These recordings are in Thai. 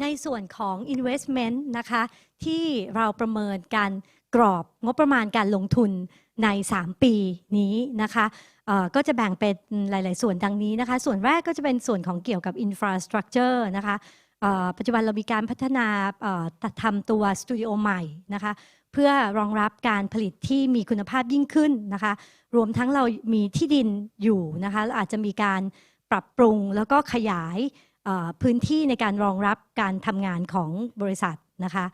ในส่วนของ investment นะคะที่เราประเมินการกรอบงบประมาณการลงทุนใน 3 ปีนี้นะคะก็จะแบ่งเป็นหลาย ๆ ส่วนดังนี้นะคะ ส่วนแรกก็จะเป็นส่วนของเกี่ยวกับ infrastructure นะคะปัจจุบันเรามีการพัฒนาทำตัวสตูดิโอใหม่นะคะเพื่อรองรับการผลิตที่มีคุณภาพยิ่งขึ้นนะคะ รวมทั้งเรามีที่ดินอยู่นะคะอาจจะมีการปรับปรุงแล้วก็ขยาย พื้นที่ในการรองรับการทำงานของบริษัทนะคะ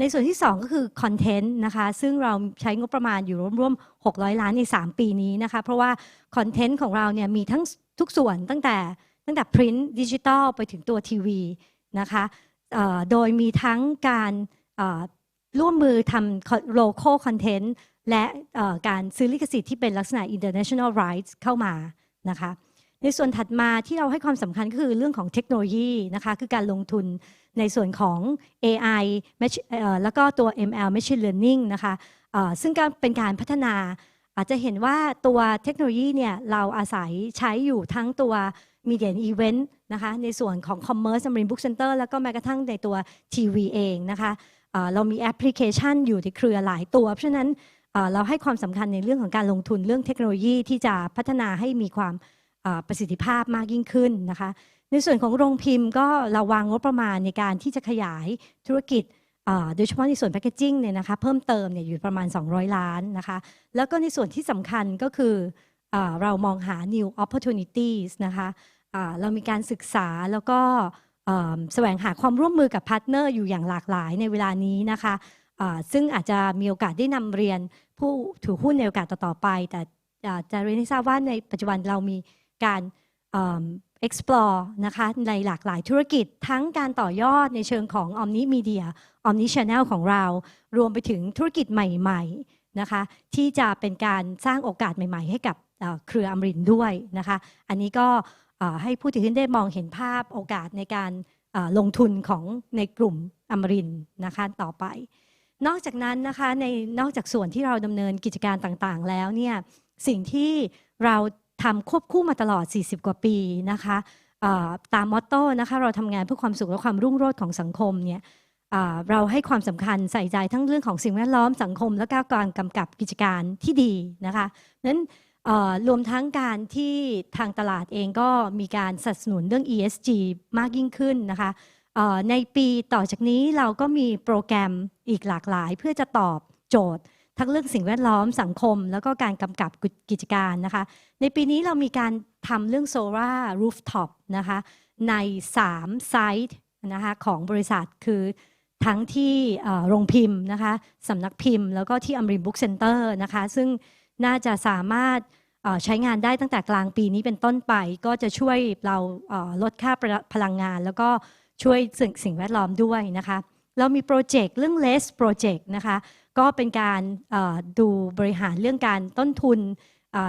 ในส่วนที่ 2 ก็คือคอนเทนต์นะคะ ซึ่งเราใช้งบประมาณอยู่ร่วมๆ 600 ล้านใน 3 ปีนี้นะคะ เพราะว่าคอนเทนต์ของเราเนี่ยมีทั้งทุกส่วนตั้งแต่ตั้งแต่พิมพ์ดิจิตอลไปถึงตัวทีวีนะคะโดยมีทั้งการร่วมมือทำ local content และการซื้อลิขสิทธิ์ที่เป็นลักษณะ international rights เข้ามานะคะ ในส่วนถัดมาที่เราให้ความสำคัญก็คือเรื่องของเทคโนโลยีนะคะคือการลงทุนในส่วนของ AI แล้วก็ตัว ML Machine Learning นะคะซึ่งก็เป็นการพัฒนาอาจจะเห็นว่าตัวเทคโนโลยีเนี่ยเราอาศัยใช้อยู่ทั้งตัว Media and Event นะคะในส่วนของ Commerce Marine Book Center แล้วก็แม้กระทั่งในตัวทีวีเองนะคะเรามีแอปพลิเคชันอยู่ในเครือหลายตัว เพราะฉะนั้นเราให้ความสำคัญในเรื่องของการลงทุนเรื่องเทคโนโลยีที่จะพัฒนาให้มีความ ประสิทธิภาพมากยิ่งขึ้นนะคะ ในส่วนของโรงพิมพ์ก็เราวางงบประมาณในการที่จะขยายธุรกิจโดยเฉพาะในส่วนแพคเกจิ้งเนี่ยนะคะเพิ่มเติมเนี่ยอยู่ประมาณ 200 ล้านนะคะ แล้วก็ในส่วนที่สำคัญก็คือเอเรามองหา new opportunities นะคะเรามีการศึกษาแล้วก็แสวงหาความร่วมมือกับพาร์ทเนอร์อยู่อย่างหลากหลายในเวลานี้นะคะอ่าซึ่งอาจจะมีโอกาสได้นำเรียนผู้ถือหุ้นในโอกาสต่อๆไป แต่จะเรียนให้ทราบว่าในปัจจุบันเรามี การ explore นะคะในหลากหลายธุรกิจทั้งการต่อยอดในเชิงของ Omni Media Omni Channel ของเรา รวมไปถึงธุรกิจใหม่ๆนะคะที่จะเป็นการสร้างโอกาสใหม่ ๆ ให้กับเครืออมรินด้วยนะคะอันนี้ก็ให้ผู้ถือหุ้นได้มองเห็นภาพโอกาสในการลงทุนของในกลุ่มอมรินนะคะต่อไป นอกจากนั้นนะคะในนอกจากส่วนที่เราดำเนินกิจการต่างๆ แล้วเนี่ยสิ่งที่เรา ทำควบคู่มาตลอด 40 กว่าปีนะคะตามมอตโต้นะคะเราทำงานเพื่อความสุขและความรุ่งโรจน์ของสังคมเนี่ยเราให้ความสำคัญใส่ใจทั้งเรื่องของสิ่งแวดล้อมสังคม และก็การกำกับกิจการที่ดีนะคะนั้นรวมทั้งการที่ทางตลาดเองก็มีการสนับสนุนเรื่อง ESG มากยิ่งขึ้นนะคะในปีต่อจากนี้เราก็มีโปรแกรมอีกหลากหลาย เพื่อจะตอบโจทย์ ทั้งเรื่องสิ่งแวดล้อมสังคม แล้วก็การกำกับกิจการนะคะ ในปีนี้เรามีการทำเรื่อง Solar Rooftop นะคะใน 3 ไซต์นะคะของบริษัทคือทั้งที่โรงพิมพ์นะคะสำนักพิมพ์ แล้วก็ที่อมรินบุ๊กเซ็นเตอร์นะคะซึ่งน่าจะสามารถใช้งานได้ตั้งแต่กลางปีนี้เป็นต้นไป ก็จะช่วยเราลดค่าพลังงาน แล้วก็ช่วยสิ่งแวดล้อมด้วยนะคะ เรามีโปรเจกต์เรื่อง less project นะคะ ก็เป็นการดูบริหารเรื่องการต้นทุน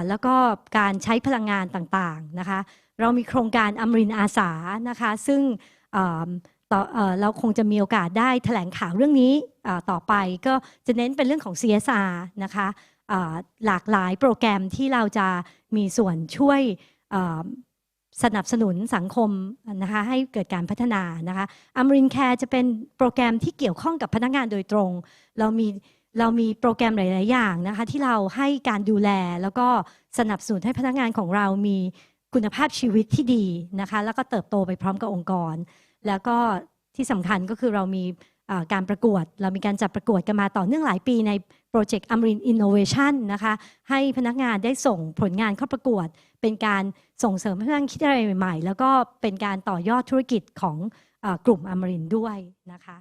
แล้วก็การใช้พลังงานต่างๆนะคะ เรามีโครงการอมรินอาสานะคะ ซึ่งเเเราคงจะมีโอกาสได้แถลงข่าวเรื่องนี้ต่อไปก็จะเน้นเป็นเรื่องของ CSR นะคะหลากหลายโปรแกรมที่เราจะมีส่วนช่วย สนับสนุนสังคมนะคะให้เกิดการพัฒนานะคะอมรินแคร์จะเป็นโปรแกรมที่เกี่ยวข้องกับพนักงานโดยตรง เรามีเรามีโปรแกรมหลาย ๆ อย่างนะคะที่เราให้การดูแลแล้วก็สนับสนุนให้พนักงานของเรามีคุณภาพชีวิตที่ดีนะคะแล้วก็เติบโตไปพร้อมกับองค์กร แล้วก็ที่สำคัญก็คือเรามี การประกวด เรามีการจัดประกวดกันมาต่อเนื่องหลายปีในโปรเจกต์อมรินอินโนเวชันนะคะให้พนักงานได้ส่งผลงานเข้าประกวด เป็นการส่งเสริมให้พนักงานคิดอะไรใหม่ ๆ แล้วก็เป็นการต่อยอดธุรกิจของอกลุ่มอมรินด้วยนะคะ